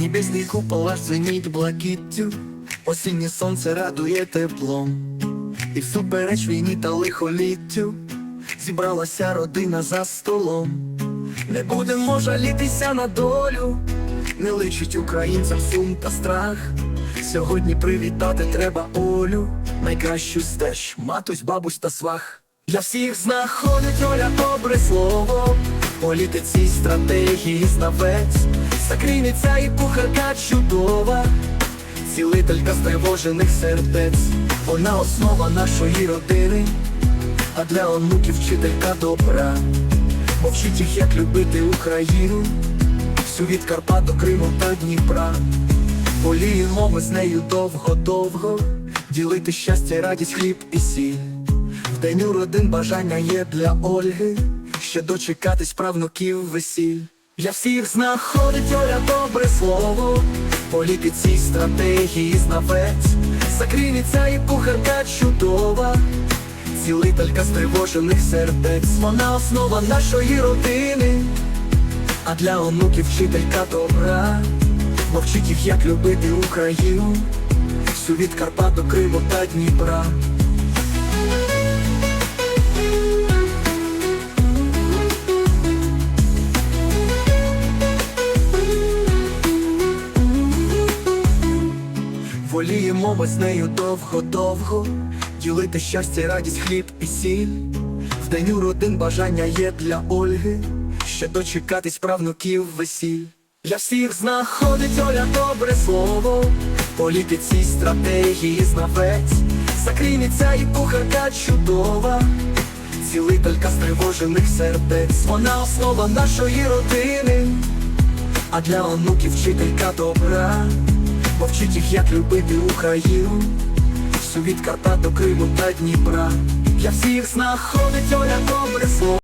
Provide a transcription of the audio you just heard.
Небесний купол аж звенить блакиттю, осіннє сонце радує теплом, і всупереч війні та лихоліттю зібралася родина за столом. Не будемо жалітися на долю, не личить українцям сум та страх. Сьогодні привітати треба Олю, найкращу стеж, матусь, бабусь та свах. Для всіх знаходить Оля добре слово, політиці стратегії знавець, Сакріниця і кухарка чудова, цілителька стривожених сердець, вона основа нашої родини, а для онуків вчителька добра, Повчить їх, як любити Україну, всю від Карпат до Криму та Дніпра. Воліємо ми з нею довго-довго, ділити щастя, радість, хліб і сіль. В день у родин бажання є для Ольги, ще дочекатись правнуків весіль. Для всіх знаходить Оля добре слово, політиці стратегії знавець, Сакріниця і кухарка чудова, цілителька стривожених сердець, вона основа нашої родини, а для онуків вчителька добра, Мовчить їх, як любити Україну, всю від Карпат до Криму та Дніпра. Воліємо ми з нею довго-довго, ділити щастя, радість, хліб і сіль. В день у родин бажання є для Ольги, ще дочекатись правнуків весіль. Для всіх знаходить Оля добре слово, політиці стратегії знавець, Сакріниця і кухарка чудова, цілителька стривожених сердець, вона основа нашої родини, а для онуків вчителька добра, повчить їх, як любити Україну, всю від Карпат до Криму та Дніпра. Для всіх знаходить Оля добре слово.